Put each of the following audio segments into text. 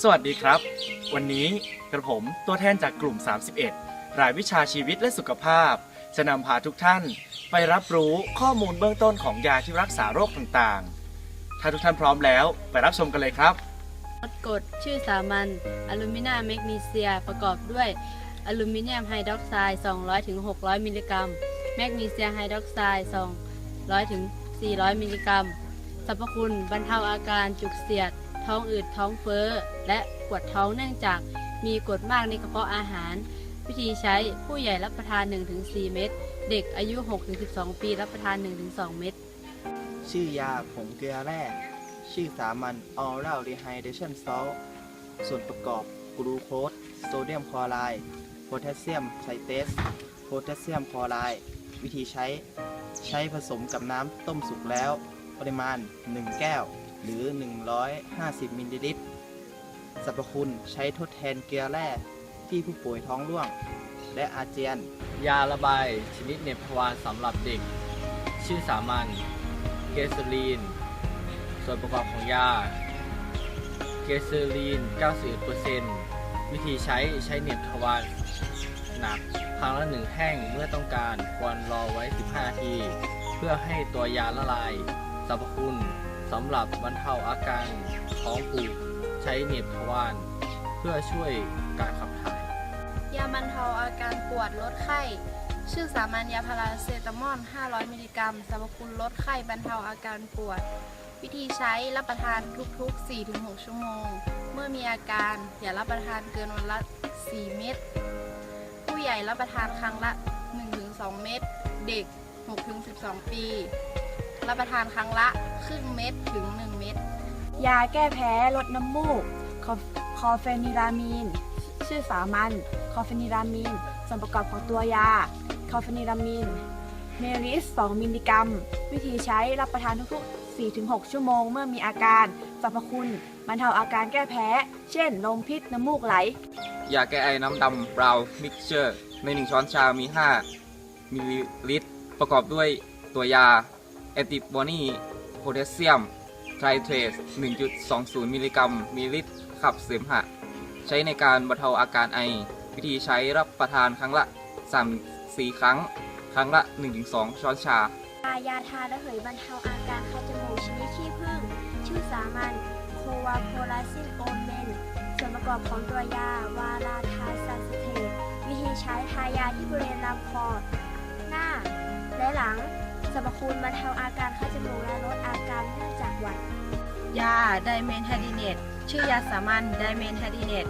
สวัสดีครับ วันนี้กระผมตัวแทนจากกลุ่ม 31 รายวิชาชีวิตและสุขภาพ จะนำพาทุกท่านไปรับรู้ข้อมูลเบื้องต้นของยาที่รักษาโรคต่างๆ ถ้าทุกท่านพร้อมแล้วไปรับชมกันเลยครับรถกรดชื่อสามัญอลูมิเนียมแมกนีเซียประกอบด้วยอลูมิเนียมไฮดรอกไซด์ 200ถึง600 มิลลิกรัม แมกนีเซียไฮดรอกไซด์ 200ถึง400 มิลลิกรัม สรรพคุณบรรเทาอาการจุกเสียด ท้องอืดท้องเฟ้อ และปวดท้องเนื่องจากมีกรดมากในกระเพาะอาหาร วิธีใช้ผู้ใหญ่รับประทาน 1-4 เม็ดเด็กอายุ 6-12 ปีรับประทาน 1-2 เม็ดชื่อยาผงเกลือแร่ชื่อสามัญ Oral Rehydration Salt ส่วนประกอบกลูโคสโซเดียมคลอไรด์โพแทสเซียมไซเตสโพแทสเซียมคลอไรด์วิธีใช้ ใช้ผสมกับน้ำต้มสุกแล้ว ปริมาณ 1 แก้ว หรือ 150 มิลลิลิตร สรรพคุณใช้ทดแทนเกลือแร่ที่ผู้ป่วยท้องร่วง และอาเจียน ยาระบายชนิดเหน็บทวาสำหรับเด็ก ชื่อสามัญ เกสลีน ส่วนประกอบของยา เกสลีน 91%วิธีใช้ใช้เหน็บทวารหนักครั้งละหนึ่งแห้งเมื่อต้องการควรรอไว้ 15 นาที เพื่อให้ตัวยาละลายสรรพคุณ สำหรับบรรเทาอาการท้องผูกใช้เหน็บทวารเพื่อช่วยการขับถ่าย ยาบรรเทาอาการปวดลดไข้ ชื่อสามัญยาพาราเซตามอล 500 มิลลิกรัมสรรพคุณลดไข้บรรเทาอาการปวด วิธีใช้รับประทานทุกๆ 4-6 ชั่วโมง เมื่อมีอาการอย่ารับประทานเกินวันละ 4 เม็ดผู้ใหญ่รับประทานครั้งละ 1-2 เม็ดเด็ก 6-12 ปี รับประทานครั้งละครึ่งเม็ดถึง 1 เม็ด ยาแก้แพ้ลดน้ำมูก คอคอเฟนิรามีน ชื่อสามัญ คอเฟนิรามีน ส่วนประกอบของตัวยา คอเฟนิรามีน เมลิส 2 มิลลิกรัม วิธีใช้รับประทานทุกๆ 4-6 ชั่วโมง เมื่อมีอาการสรรพคุณบรรเทาอาการแก้แพ้ เช่น ลมพิษ น้ำมูกไหล ยาแก้ไอน้ำดำบราวน์มิกเจอร์ ใน 1 ช้อนชา มี 5มิลลิลิตร ประกอบด้วยตัวยา แอนติบอนีโพแทสเซียมไทรเทรส 1.20 มิลลิกรัมมิลลิลิตรขับเสมหะ ใช้ในการบรรเทาอาการไอ วิธีใช้รับประทานครั้งละ 3-4 ครั้ง ครั้งละ 1-2 ช้อนชายายาทาระเหยบรรเทาอาการคัดจมูกชนิดขี้ผึ้งชื่อสามัญโควาโพลาซินโอเมน ส่วนประกอบของตัวยาวาลาทาซันสเทตวิธีใช้ทายาที่บริเวณลำคอ หน้า และหลัง สรรพคุณบรรเทาอาการคัดจมูกและลดอาการเนื่องจากหวัด ยาไดเมนฮาดิเนตชื่อยาสามัญไดเมนฮาดิเนต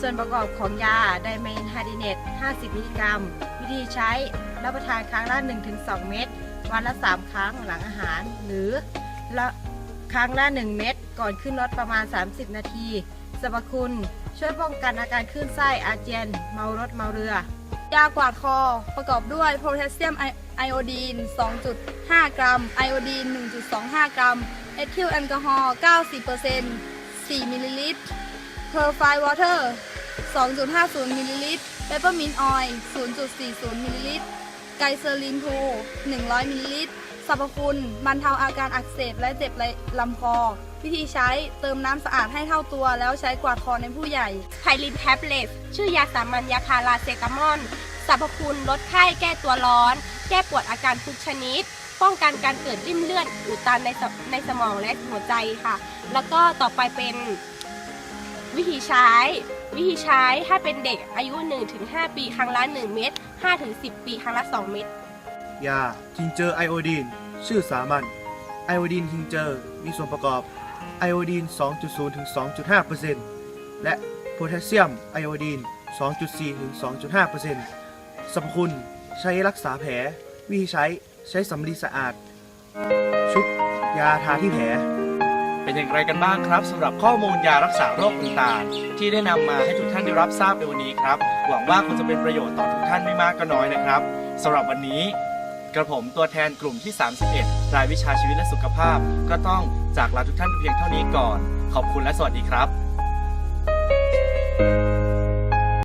ส่วนประกอบของยาไดเมนฮาดิเนต50 มิลลิกรัม วิธีใช้รับประทานครั้งละ 1-2 เม็ดวันละ 3 ครั้งหลังอาหาร หรือละครั้งละ 1 เม็ดก่อนขึ้นรถประมาณ 30 นาที สรรพคุณช่วยป้องกันอาการคลื่นไส้อาเจียน เมารถเมาเรือ ยากวาดคอประกอบด้วยโพแทสเซียมไอ ไอโอดีน 2.5 กรัม ไอโอดีน 1.25 กรัม เอทิลแอลกอฮอล์ 90% 4 มิลลิลิตร เพอร์ไฟวอเตอร์ 2.50 มิลลิลิตร เปปเปอร์มินออยล์ 0.40 มิลลิลิตร ไกเซอรินทู 100 มิลลิลิตร สรรพคุณบรรเทาอาการอักเสบและเจ็บลำคอ วิธีใช้ เติมน้ำสะอาดให้เท่าตัว แล้วใช้กวาดคอในผู้ใหญ่ ไพลินแท็บเล็ต ชื่อยาสามัญยาพาราเซตามอล สรรพคุณลดไข้แก้ตัวร้อน แก้ปวดอาการทุกชนิด ป้องกันการเกิดริ่มเลือดอุดตันในในสมองและหัวใจค่ะ แล้วก็ต่อไปเป็นวิธีใช้ วิธีใช้ถ้าเป็นเด็กอายุ 1-5 ปีครั้งละ 1 เม็ด5-10 ปีครั้งละ 2 เม็ดยาทิงเจอร์ไอโอดีน ชื่อสามัญไอโอดีนทิงเจอร์มีส่วนประกอบไอโอดีน 2.0 ถึง 2.5%และโพแทสเซียมไอโอดีน 2.4 ถึง 2.5%สรรพคุณใช้รักษาแผล วิธีใช้ใช้สำลีสะอาด ชุบยาทาที่แผล เป็นอย่างไรกันบ้างครับสำหรับข้อมูลยารักษาโรคต่างๆ ที่ได้นำมาให้ทุกท่านได้รับทราบในวันนี้ครับ หวังว่าคงจะเป็นประโยชน์ต่อทุกท่านไม่มากก็น้อยนะครับสำหรับวันนี้ กระผมตัวแทนกลุ่มที่ 31 รายวิชาชีวิตและสุขภาพ ก็ต้องจากลาทุกท่านเพียงเท่านี้ก่อน ขอบคุณและสวัสดีครับ